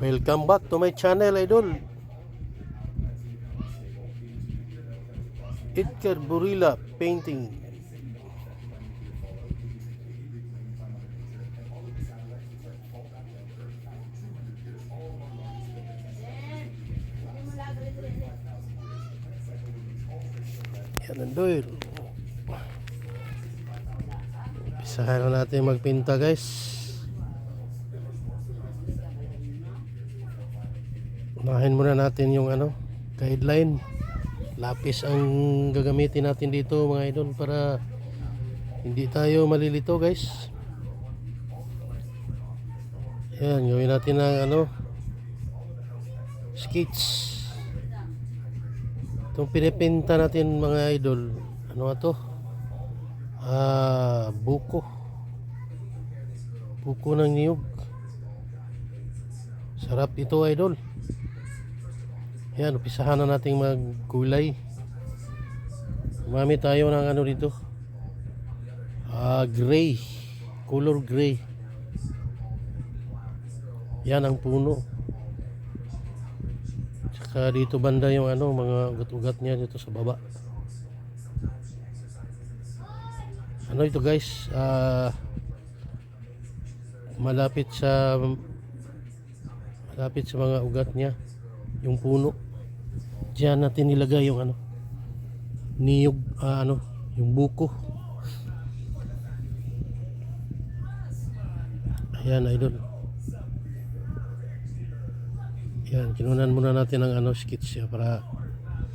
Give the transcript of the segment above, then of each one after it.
Welcome back to my channel, idol. Edgar Burila Painting. Yan ang doyle. Umpisahan na natin magpinta guys. Unahin muna natin yung ano, guideline. Lapis ang gagamitin natin dito mga idol para hindi tayo malilito guys. Yan, gawin natin ng ano, sketch. Itong pinipinta natin mga idol, ano nga to? Ah, buko. Buko ng niyog. Sarap ito idol. Yan, upisahan na nating magkulay. Gumamit tayo ng ano dito. Ah, gray. Color gray. Yan ang puno. Tsaka dito banda yung ano, mga ugat-ugat niya dito sa baba. Ano ito guys? Ah, malapit sa malapit sa mga ugat niya yung puno. Diyan natin nilagay yung ano niyog ah, ano yung buko. Ayan idol. Yan kinunan muna natin ng ano sketch siya para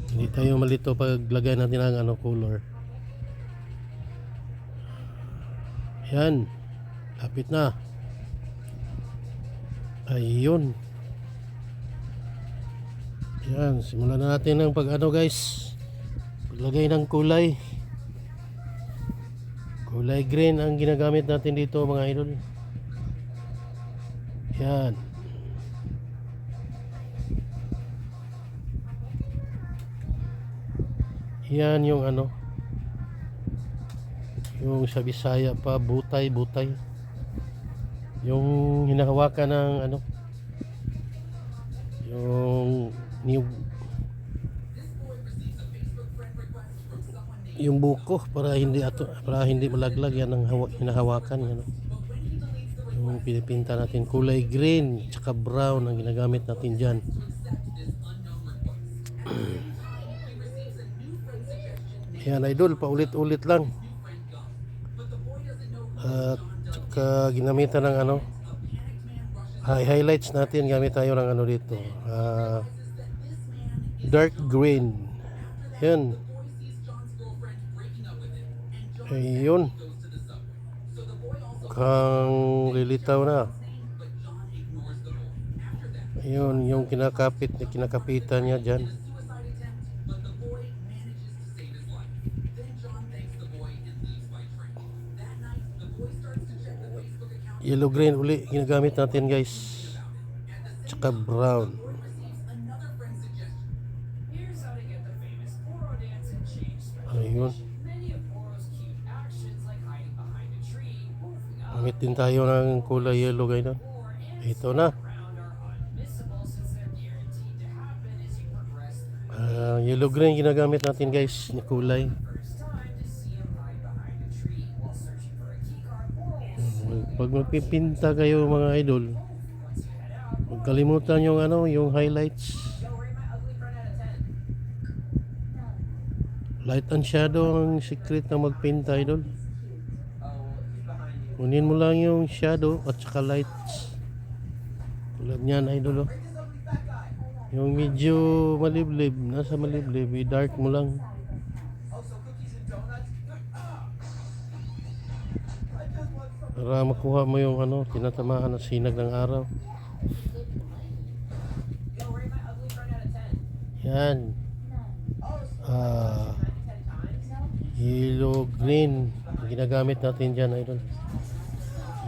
hindi tayo malito paglagay natin ng ano color. Yan lapit na. Ayun yan, simulan na natin ng pag ano guys. Paglagay ng kulay. Kulay green ang ginagamit natin dito mga idol. Yan. Yan yung ano. Yung sa Bisaya pa, butay, butay. Yung hinahawakan ng ano. Yung niyog yung buko para hindi ato para hindi malaglag yan ang hawa, hinahawakan yan. Yung pinipinta natin kulay green tsaka brown ang ginagamit natin dyan. Yan idol paulit-ulit lang. At tsaka ginamitan ng ano hi- highlights natin gamit tayo ng ano dito ah dark green. Yan ayun. Kang lilitaw na. Ayun yung kinakapit na kinakapitan niya dyan. Yellow green uli ginagamit natin guys. Tsaka brown din tayo ng kulay yellow ganyan ito na. Ah, yellow green ginagamit natin guys na kulay. Pag magpipinta kayo mga idol huwag kalimutan yung ano yung highlights. Yo, rate my ugly friend out of 10. light and shadow ang secret na magpinta idol kunin mo lang yung shadow at saka lights tulad niyan idol oh. yung medyo maliblib nasa maliblib i-dark mo lang para makuha mo yung ano tinatamaan na sinag ng araw Yo, rate my ugly friend out of 10. yan ah 10 times? Yellow green. Ginagamit natin dyan, idol.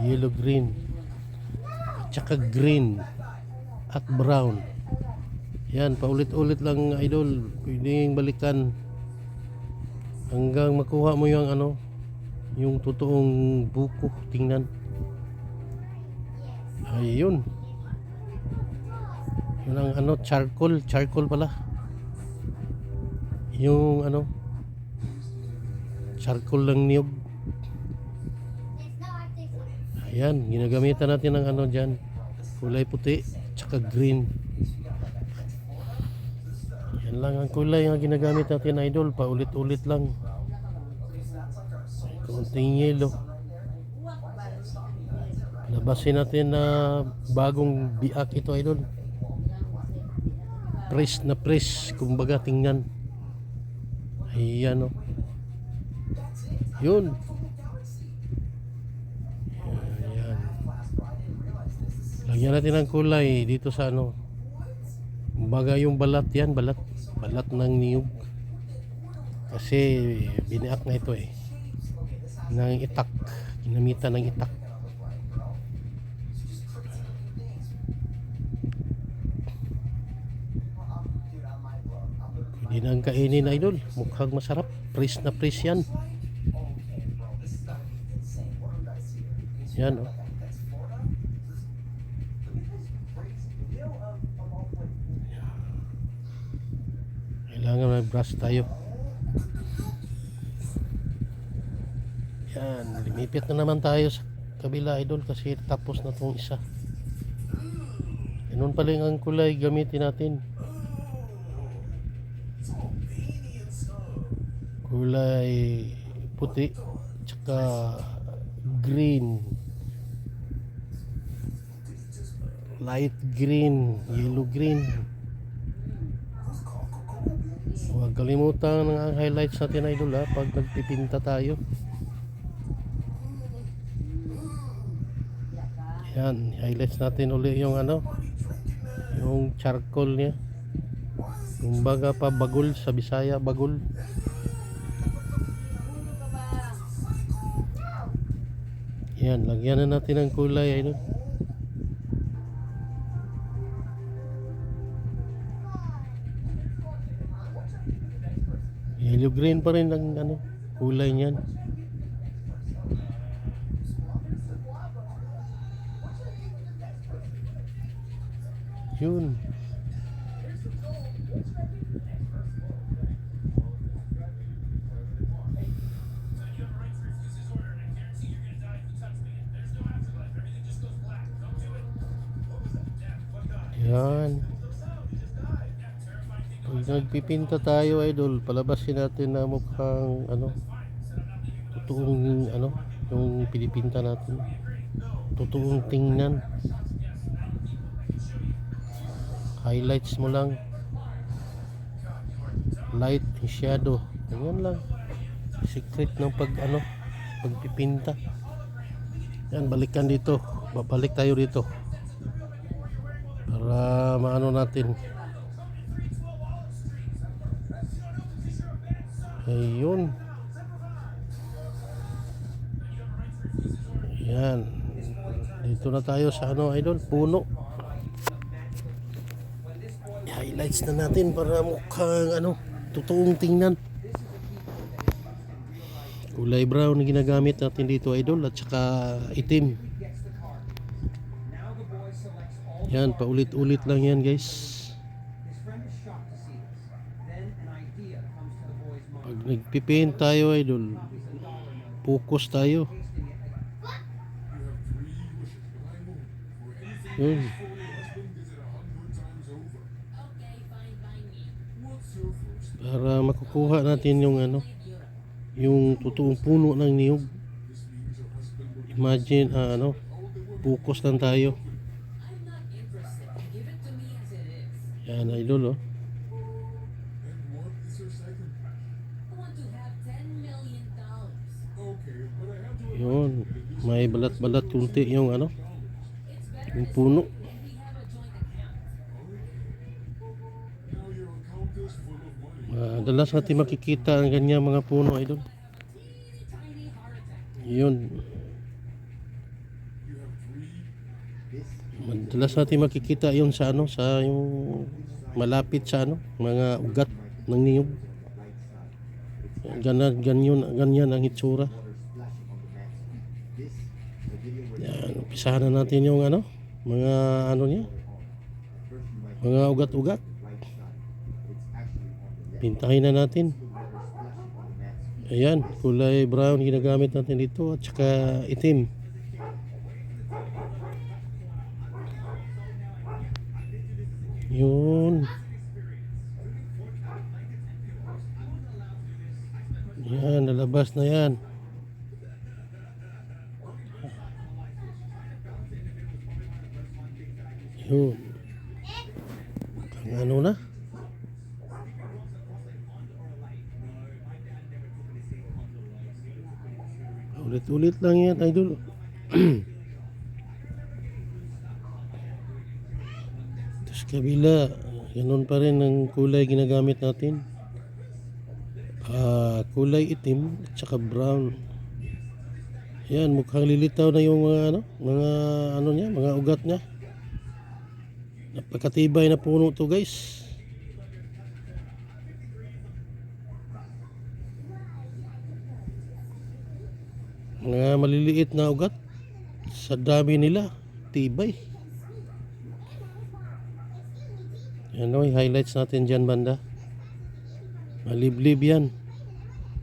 Yellow green. At saka green. At brown. Yan, paulit-ulit lang, idol. Pwedeng balikan. Hanggang makuha mo yung ano, yung totoong buko. Tingnan. Ayun. Yun ang ano, charcoal. Charcoal pala. Yung ano, charcoal ng niyog. Ayan, ginagamitan natin ng ano dyan. Kulay puti, tsaka green. Yan lang ang kulay na ginagamit natin idol. Paulit-ulit lang. Kunting yelo. Labasin natin na bagong biak ito idol. Press na press. Kumbaga tingnan. Ayan o. Yun. Ayan. Lagyan natin ng kulay dito sa ano. Kumbaga yung balat yan, balat. Balat ng niyog. Kasi biniak na ito eh. Ng itak. Ginamitan ng itak. Pwede na ang kainin idol. Mukhang masarap. Press na press yan. Yan oh. Kailangan may brush tayo. Yan, limipit na naman tayo sa kabila idol kasi tapos na tong isa. Ganun pala ang kulay gamitin natin. Kulay puti tsaka green. Light green, yellow green. Huwag kalimutan ng ang highlights natin idol ha pag nagpipinta tayo. Yan, highlights natin uli yung ano, yung charcoal niya. Kumbaga pa bagol sa Bisaya, bagol. Yan, lagyan na natin ng kulay idol. Yellow green pa rin ang ano, kulay niyan. Yun. Nagpipinta tayo idol, palabasin natin na mukhang ano, totoong ano, yung pinipinta natin. Totoong tingnan. Highlights mo lang. Light shadow. Ganyan lang. Secret ng pag ano, pagpipinta. Yan, balikan dito. Babalik tayo dito. Para maano natin. Ayun. Yan. Dito na tayo sa ano, idol, puno. Highlights na natin para mukhang ano, totoong tingnan. Kulay brown na ginagamit natin dito, idol, at saka itim. Yan, paulit-ulit lang yan, guys. Nagpipaint tayo, idol, focus tayo. Yun. Para makukuha natin yung ano, yung totoong puno ng niyog. Imagine, ah, ano, focus lang tayo. Yan, idol, oh. Yun, may balat-balat kunti yung ano, yung puno. Madalas natin makikita ang ganyan mga puno, idol. Yun. Madalas natin makikita yun sa ano, sa yung malapit sa ano, mga ugat ng niyog. Ganyan, ganyan, ganyan ang itsura. Yan, umpisahan na natin yung ano, mga ano niya. Mga ugat-ugat. Pintahin na natin. Ayan, kulay brown ginagamit natin dito at saka itim. Yun. Yan, nalabas na yan. Yun. Ang ano na? Ulit-ulit lang yan, idol. Tapos kabila, ganun pa rin ang kulay ginagamit natin. Ah, kulay itim at saka brown. Yan, mukhang lilitaw na yung mga ano, mga ano niya, mga ugat niya. Napakatibay na puno to, guys. Mga maliliit na ugat sa dami nila, tibay. Yan o, highlights natin dyan banda. Maliblib yan.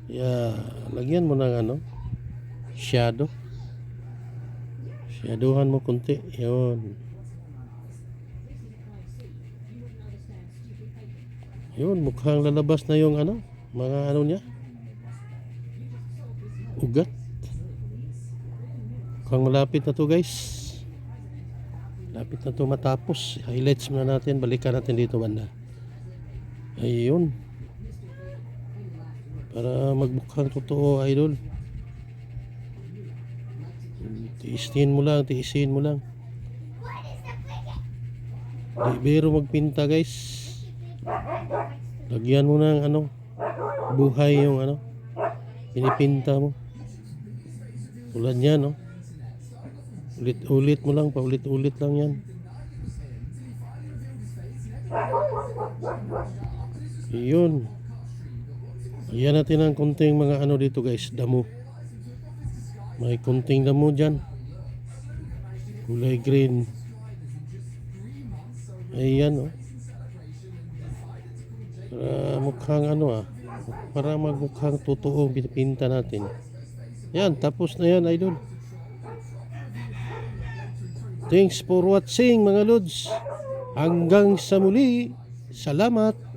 Yeah, lagyan mo ng ano, shadow. Shadowhan mo konti. Yun. Yun, mukhang lalabas na yung ano, mga ano niya. Ugat. Mukhang malapit na to guys. Lapit na to matapos. Highlights muna natin. Balikan natin dito banda. Ayun. Para magbukhang totoo idol. Tiisin mo lang, tiisin mo lang. Di biro magpinta guys. Lagyan mo ng ano, buhay yung ano, pinipinta mo. Tulad yan, no? Ulit-ulit mo lang, paulit-ulit lang yan. Yun. Ayan natin ang konting mga ano dito guys, damo. May konting damo dyan. Kulay green. Ayan, oh. Para mukhang ano ah. Para magmukhang totoo ang pinipinta natin. Yan, tapos na yan, idol. Thanks for watching mga lods. Hanggang sa muli. Salamat.